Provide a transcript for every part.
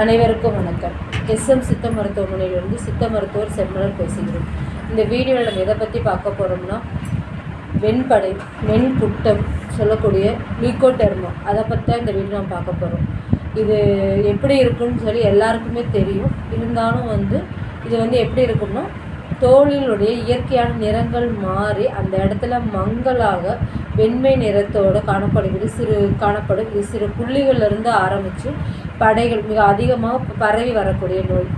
அனைவருக்கும் வணக்கம். எஸ்எம் சித்த மருத்துவமனையிலிருந்து சித்த மருத்துவர் செம்மலர் பேசுகிறோம். இந்த வீடியோவில் நம்ம எதை பற்றி பார்க்க போகிறோம்னா வெண்படை வெண்குட்டம் சொல்லக்கூடிய லீகோடெர்மா. அதை பற்றி தான் இந்த வீடியோ நம்ம பார்க்க போகிறோம் இது எப்படி இருக்குன்னு சொல்லி எல்லாருக்குமே தெரியும். இருந்தாலும் வந்து இது வந்து எப்படி இருக்கும்னா தோலினுடைய இயற்கையான நிறங்கள் மாறி அந்த இடத்துல மங்கலாக வெண்மை நிறத்தோடு காணப்படுகிறது. சிறு காணப்படும் இது சிறு புள்ளிகள்லேருந்து ஆரம்பித்து படைகள் மிக அதிகமாக பரவி வரக்கூடிய நோய்.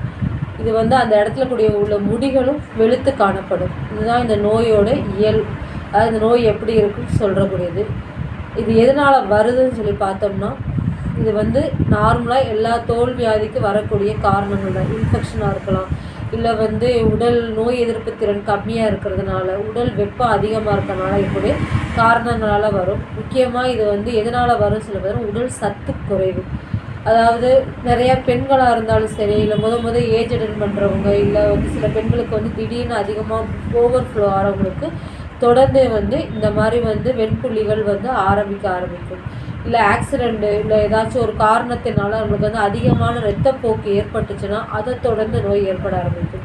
இது வந்து அந்த இடத்துல கூடிய உள்ள முடிகளும் வெளுத்து காணப்படும். இதுதான் இந்த நோயோட இயல். அதாவது இந்த நோய் எப்படி இருக்குன்னு சொல்கிறக்கூடியது இது எதனால் வருதுன்னு சொல்லி பார்த்தோம்னா இது வந்து நார்மலாக எல்லா தோல் வியாதிக்கு வரக்கூடிய காரணங்கள் தான் இன்ஃபெக்ஷனாக இருக்கலாம். இல்லை வந்து உடல் நோய் எதிர்ப்பு திறன் கம்மியாக இருக்கிறதுனால உடல் வெப்பம் அதிகமாக இருக்கிறனால இப்படி காரணங்களால் வரும். முக்கியமாக இது வந்து எதனால் வரும் சில பேர் உடல் சத்து குறைவு. அதாவது நிறையா பெண்களாக இருந்தாலும் சரி இல்லை முத முத ஏஜ் அட்டன் பண்ணுறவங்க இல்லை வந்து சில பெண்களுக்கு வந்து திடீர்னு அதிகமாக ஓவர் ஃப்ளோ ஆகிறவங்களுக்கு தொடர்ந்து வந்து இந்த மாதிரி வந்து வெண்புள்ளிகள் வந்து ஆரம்பிக்க ஆரம்பிக்கும். இல்லை ஆக்சிடெண்ட்டு இல்லை ஏதாச்சும் ஒரு காரணத்தினால நம்மளுக்கு வந்து அதிகமான இரத்தப்போக்கு ஏற்பட்டுச்சுன்னா அதை தொடர்ந்து நோய் ஏற்பட ஆரம்பிக்கும்.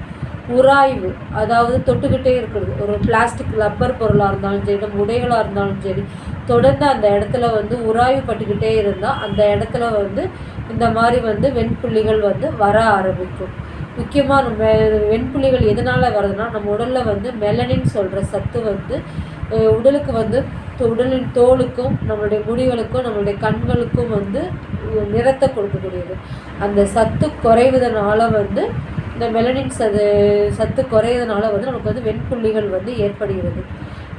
உராய்வு அதாவது தொட்டுக்கிட்டே இருக்கிறது. ஒரு பிளாஸ்டிக் ரப்பர் பொருளாக இருந்தாலும் சரி நம்ம உடைகளாக இருந்தாலும் சரி தொடர்ந்து அந்த இடத்துல வந்து உராய்வு பட்டுக்கிட்டே இருந்தால் அந்த இடத்துல வந்து இந்த மாதிரி வந்து வெண்புள்ளிகள் வந்து வர ஆரம்பிக்கும். முக்கியமாக நம்ம வெண்புள்ளிகள் எதனால் வருதுன்னா நம்ம உடலில் வந்து மெலனின்னு சொல்கிற சத்து வந்து உடலுக்கு வந்து உடலின் தோலுக்கும் நம்மளுடைய முடிகளுக்கும் நம்மளுடைய கண்களுக்கும் வந்து நிறத்தை கொடுக்கக்கூடியது. அந்த சத்து குறைவதனால வந்து இந்த மெலனின் சது சத்து குறையிறதுனால வந்து நமக்கு வந்து வெண்புள்ளிகள் வந்து ஏற்படுகிறது.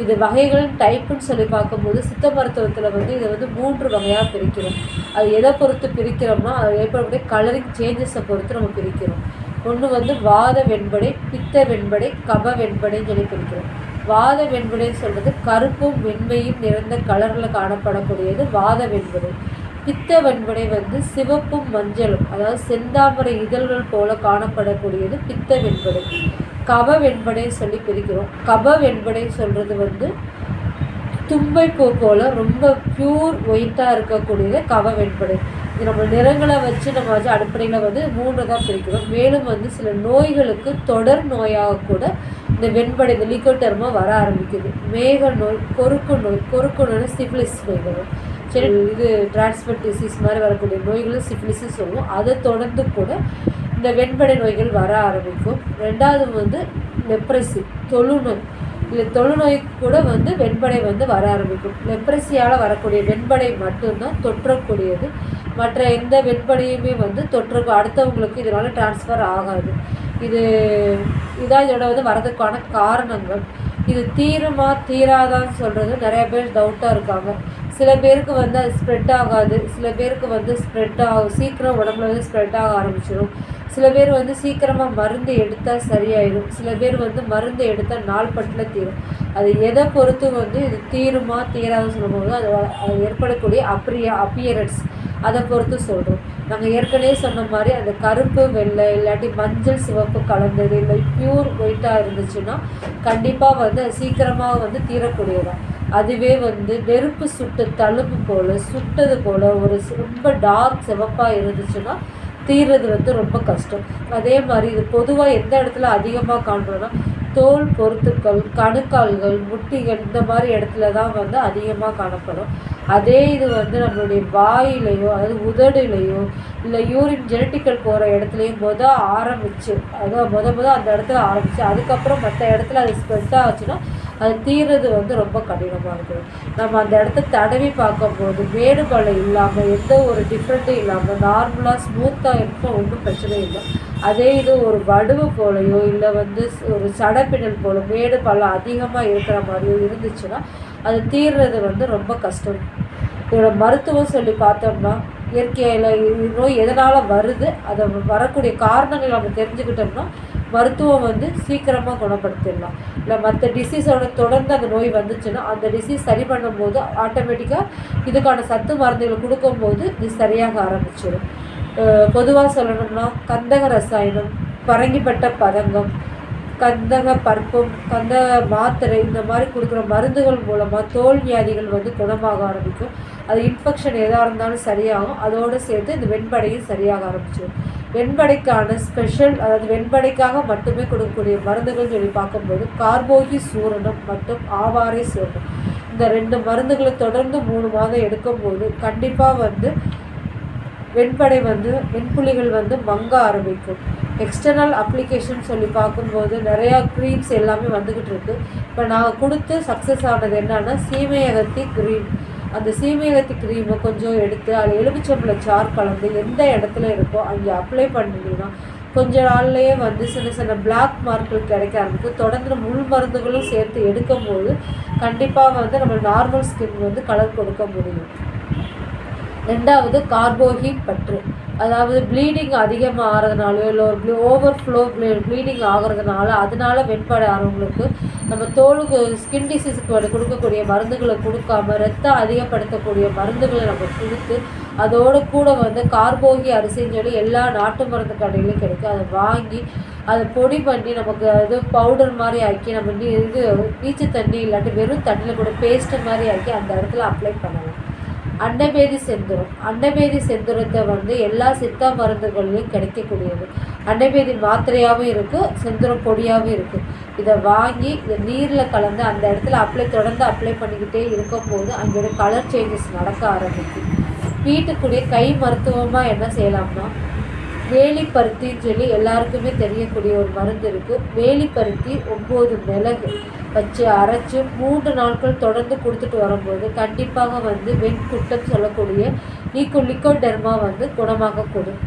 இது வகைகள் டைப்புன்னு சொல்லி பார்க்கும்போது சித்த மருத்துவத்தில் வந்து இதை வந்து மூன்று வகையாக பிரிக்கிறோம். அது எதை பொறுத்து பிரிக்கிறோம்னா அது ஏற்படக்கூடிய கலரிங் சேஞ்சஸை பொறுத்து நம்ம பிரிக்கிறோம். ஒன்று வந்து வாத வெண்படை பித்த வெண்படை கப வெண்படைன்னு சொல்லி பிரிக்கிறோம். வாத வெண்படைன்னு சொல்கிறது கருப்பும் வெண்மையும் நிறைந்த கலரில் காணப்படக்கூடியது வாத வெண்படை. பித்த வெண்படை வந்து சிவப்பும் மஞ்சளும் அதாவது செந்தாமரை இதழ்கள் போல காணப்படக்கூடியது பித்த வெண்படை. கப வெண்படை சொல்லி பிரிக்கிறோம். கப வெண்படை சொல்கிறது வந்து தும்பைப்பூ போல் ரொம்ப ப்யூர் ஒயிட்டாக இருக்கக்கூடியது கவ வெண்படை. இது நம்ம நிறங்களை வச்சு நம்ம வச்சு அடிப்படையில் வந்து மூன்று தான் பிரிக்கிறோம். மேலும் வந்து சில நோய்களுக்கு தொடர் நோயாக கூட இந்த வெண்படை இந்த லிக்கோட்டர்மா வர ஆரம்பிக்குது. மேக நோய் கொறுக்கு நோய் கொறுக்கு நோய் சிஃபிலிஸ் நோய்களும் சரி இது டிரான்ஸ்பர்ட் டிசீஸ் மாதிரி வரக்கூடிய நோய்களும் சிஃபிலிஸ் சொல்லுவோம் அதை தொடர்ந்து கூட இந்த வெண்படை நோய்கள் வர ஆரம்பிக்கும். ரெண்டாவது வந்து லெப்ரசி தொழுநோய். இல்லை தொழுநோய்க்கு கூட வந்து வெண்படை வந்து வர ஆரம்பிக்கும். லெப்ரசியால் வரக்கூடிய வெண்படை மட்டும்தான் தொற்றக்கூடியது. மற்ற எந்த வெண்படையுமே வந்து தொற்று அடுத்தவங்களுக்கு இதனால் டிரான்ஸ்ஃபர் ஆகாது. இது இதான் இதோட வந்து வரதுக்கான காரணங்கள். இது தீருமா தீராதான்னு சொல்கிறது நிறைய பேர் டவுட்டாக இருக்காங்க. சில பேருக்கு வந்து அது ஸ்ப்ரெட் ஆகாது. சில பேருக்கு வந்து ஸ்ப்ரெட் ஆகும் சீக்கிரம் உடம்புல வந்து ஸ்ப்ரெட் ஆக ஆரம்பிச்சிடும் சில பேர் வந்து சீக்கிரமாக மருந்து எடுத்தால் சரியாயிடும் சில பேர் வந்து மருந்து எடுத்தால் நாள் பட்டில் தீரும். அது எதை பொறுத்து வந்து இது தீருமா தீராதுன்னு சொல்லும்போது அது அது ஏற்படக்கூடிய அப்ரிய அப்பியரன்ஸ் அதை பொறுத்து சொல்கிறோம் நாங்கள் ஏற்கனவே சொன்ன மாதிரி அந்த கருப்பு வெள்ளை இல்லாட்டி மஞ்சள் சிவப்பு கலந்தது இல்லை பியூர் ஒயிட்டாக இருந்துச்சுன்னா கண்டிப்பாக வந்து சீக்கிரமாக வந்து தீரக்கூடியதான் அதுவே வந்து நெருப்பு சுட்டு தழுப்பு போல் சுட்டது போல் ஒரு ரொம்ப டார்க் சிவப்பாக இருந்துச்சுன்னா தீர்றது வந்து ரொம்ப கஷ்டம். அதே மாதிரி இது பொதுவாக எந்த இடத்துல அதிகமாக காண்றோன்னா தோல் பொருத்துக்கள் கணுக்கால்கள் முட்டிகள் இந்த மாதிரி இடத்துல தான் வந்து அதிகமாக காணப்படும். அதே இது வந்து நம்மளுடைய வாயிலையோ அதாவது உதடுலையோ இல்லை யூரின் ஜெனட்டிக்கல் போகிற இடத்துலையும் முத ஆரம்பிச்சு. அதாவது முத முத அந்த இடத்துல ஆரம்பிச்சு. அதுக்கப்புறம் மற்ற இடத்துல அது ஸ்ப்ரெட் ஆச்சுன்னா அது தீர்றது வந்து ரொம்ப கடினமாக இருக்குது நம்ம அந்த இடத்த தடவி பார்க்கும்போது மேடுபலை இல்லாமல் எந்த ஒரு டிஃப்ரெண்ட்டும் இல்லாமல் நார்மலாக ஸ்மூத்தாக இருக்கும் ஒன்றும் பிரச்சனை இல்லை. அதே இது ஒரு வடுவு போலையோ இல்லை வந்து ஒரு சடப்பிடல் போல மேடு பள்ளம் அதிகமாக இருக்கிற மாதிரியோ இருந்துச்சுன்னா அது தீர்றது வந்து ரொம்ப கஷ்டம். இதோட மருத்துவம் சொல்லி பார்த்தோம்னா இயற்கையில் நோய் எதனால் வருது அதை வரக்கூடிய காரணங்கள் நம்ம தெரிஞ்சுக்கிட்டோம்னா மருத்துவம் வந்து சீக்கிரமாக குணப்படுத்திடலாம். இல்லை மற்ற டிசீஸோட தொடர்ந்து அந்த நோய் வந்துச்சுன்னா அந்த டிசீஸ் சரி பண்ணும்போது ஆட்டோமேட்டிக்காக இதுக்கான சத்து மருந்துகளை கொடுக்கும்போது இது சரியாக ஆரம்பிச்சிடும் பொதுவாக சொல்லணும்னா கந்தக ரசாயனம் பரங்கிப்பட்ட பதங்கம் கந்தக பற்பம் கந்தக மாத்திரை இந்த மாதிரி கொடுக்குற மருந்துகள் மூலமாக தோல் வியாதிகள் வந்து குணமாக ஆரம்பிக்கும். அது இன்ஃபெக்ஷன் எதாக இருந்தாலும் சரியாகும். அதோடு சேர்த்து இந்த வெண்படையும் சரியாக ஆரம்பிச்சிடும். வெண்படைக்கான ஸ்பெஷல் அதாவது வெண்படைக்காக மட்டுமே கொடுக்கக்கூடிய மருந்துகள் சொல்லி பார்க்கும்போது கார்போகி சூரணம் மற்றும் ஆவாரை சூரணம். இந்த ரெண்டு மருந்துகளை தொடர்ந்து மூணு மாதம் எடுக்கும்போது கண்டிப்பாக வந்து வெண்படை வந்து வெண்புலிகள் வந்து மங்க ஆரம்பிக்கும். எக்ஸ்டர்னல் அப்ளிகேஷன் சொல்லி பார்க்கும்போது நிறையா க்ரீம்ஸ் எல்லாமே வந்துக்கிட்டு இருக்குது இப்போ நான் கொடுத்து சக்ஸஸ் ஆனது என்னன்னா சீமையகத்தி க்ரீம் அந்த சீமையகத்தி க்ரீமை கொஞ்சம் எடுத்து அதில் எலுமிச்சம்பளை சார் கலந்து எந்த இடத்துல இருக்கோ அங்கே அப்ளை பண்ணிங்கன்னா கொஞ்ச நாள்லேயே வந்து சின்ன சின்ன பிளாக் மார்க்கள் கிடைக்க ஆரம்பிக்கும். தொடர்ந்து முள் மருந்துகளும் சேர்த்து எடுக்கும்போது கண்டிப்பாக வந்து நம்ம நார்மல் ஸ்கின் வந்து கலர் கொடுக்க முடியும். ரெண்டாவது கார்போஹீட் பற்று. அதாவது ப்ளீடிங் அதிகமாக ஆகிறதுனாலோ இல்லை ஒரு ப்ளீ ஓவர் ஃப்ளோ ப்ளீ ப்ளீடிங் ஆகிறதுனால அதனால வெண்பாடு ஆகிறவங்களுக்கு நம்ம தோலுக்கு ஸ்கின் டிசீஸுக்கு கொடுக்கக்கூடிய மருந்துகளை கொடுக்காம ரத்தம் அதிகப்படுத்தக்கூடிய மருந்துகளை நம்ம கொடுத்து அதோடு கூட வந்து கார்போகி அரிசின்னு சொல்லி எல்லா நாட்டு மருந்து கடையிலையும் கிடைக்கும். அதை வாங்கி அதை பொடி பண்ணி நமக்கு அது பவுடர் மாதிரி ஆக்கி நம்ம நீ இது நீச்சு தண்ணி இல்லாட்டி வெறும் தண்ணியில் கூட பேஸ்ட்டு மாதிரி ஆக்கி அந்த இடத்துல அப்ளை பண்ணலாம். அன்னபேதி செந்துரம். அன்னபேதி செந்துரத்தை வந்து எல்லா சித்தா மருந்துகள்லையும் கிடைக்கக்கூடியது. அன்னபேதி மாத்திரையாகவும் இருக்குது செந்துரம் பொடியாகவும் இருக்குது இதை வாங்கி இதை நீரில் கலந்து அந்த இடத்துல அப்ளை தொடர்ந்து அப்ளை பண்ணிக்கிட்டே இருக்கும்போது அங்கோட கலர் சேஞ்சஸ் நடக்க ஆரம்பிக்கும் வீட்டுக்குள்ளே கை மருத்துவமாக என்ன செய்யலாம்னா வேலிப்பருத்தின்னு சொல்லி எல்லாருக்குமே தெரியக்கூடிய ஒரு மருந்து இருக்குது வேலிப்பருத்தி ஒம்பது மிளகு. வச்சு அரைச்சி மூன்று நாட்கள் தொடர்ந்து கொடுத்துட்டு வரும்போது கண்டிப்பாக வந்து வெண்குட்டம் சொல்லக்கூடிய நீக்கோ லிக்கோடெர்மா வந்து குணமாகக்கூடும்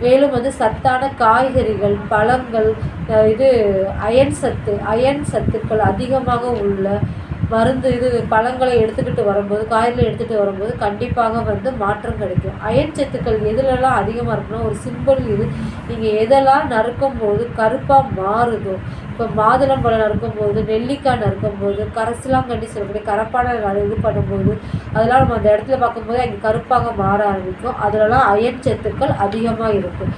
மேலும் வந்து சத்தான காய்கறிகள் பழங்கள் இது அயன் சத்து அயன் சத்துக்கள் அதிகமாக உள்ள மருந்து இது பழங்களை எடுத்துக்கிட்டு வரும்போது காய்கறி எடுத்துகிட்டு வரும்போது கண்டிப்பாக வந்து மாற்றம் கிடைக்கும். அயன் சத்துக்கள் எதுலலாம் அதிகமாக இருக்குன்னா ஒரு சிம்பிள் இது நீங்கள் எதெல்லாம் நறுக்கும் போது கருப்பாக மாறுதோ இப்போ மாதுளம்பழம் நறுக்கும்போது நெல்லிக்காய் நறுக்கும்போது கரசலாங்கண்ணி சொல்லக்கூடிய கரப்பான இது பண்ணும்போது அதெல்லாம் நம்ம அந்த இடத்துல பார்க்கும்போது அங்கே கருப்பாக மாற ஆரம்பிக்கும். அதிலலாம் அயன் சத்துக்கள் அதிகமாக இருக்கும்.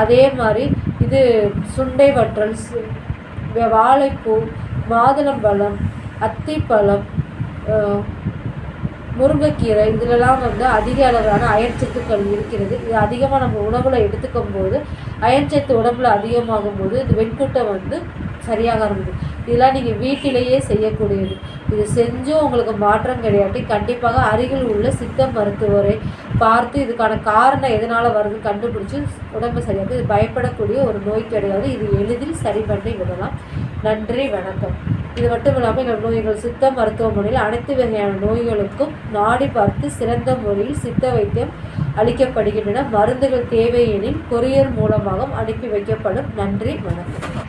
அதே மாதிரி இது சுண்டை வற்றல் வாழைப்பூ மாதுளம்பழம் அத்திப்பழம் முருங்கைக்கீரை இதிலெல்லாம் வந்து அதிக அளவிலான அயற்சத்துக்கள் இருக்கிறது. இது அதிகமாக நம்ம உணவில் எடுத்துக்கும் போது அயற்சத்து உடம்புல அதிகமாகும் போது இந்த வெண்குட்டை வந்து சரியாக ஆரம்பிக்கும் இதெல்லாம் நீங்கள் வீட்டிலேயே செய்யக்கூடியது. இது செஞ்சும் உங்களுக்கு மாற்றம் கிடையாட்டி கண்டிப்பாக அருகில் உள்ள சித்த மருத்துவரை பார்த்து இதுக்கான காரணம் எதனால் வருது கண்டுபிடிச்சி உடம்பு சரியாக இது பயப்படக்கூடிய ஒரு நோய் கிடையாது. இது எளிதில் சரி பண்ணி விடலாம். நன்றி வணக்கம். இது மட்டும் இல்லாமல் எங்கள் நோய்கள் சித்த மருத்துவமனையில் அனைத்து வகையான நோய்களுக்கும் நாடி பார்த்து சிறந்த முறையில் சித்த வைத்தியம் அளிக்கப்படுகின்றன. மருந்துகள் தேவையெனில் கொரியர் மூலமாகவும் அனுப்பி வைக்கப்படும். நன்றி வணக்கம்.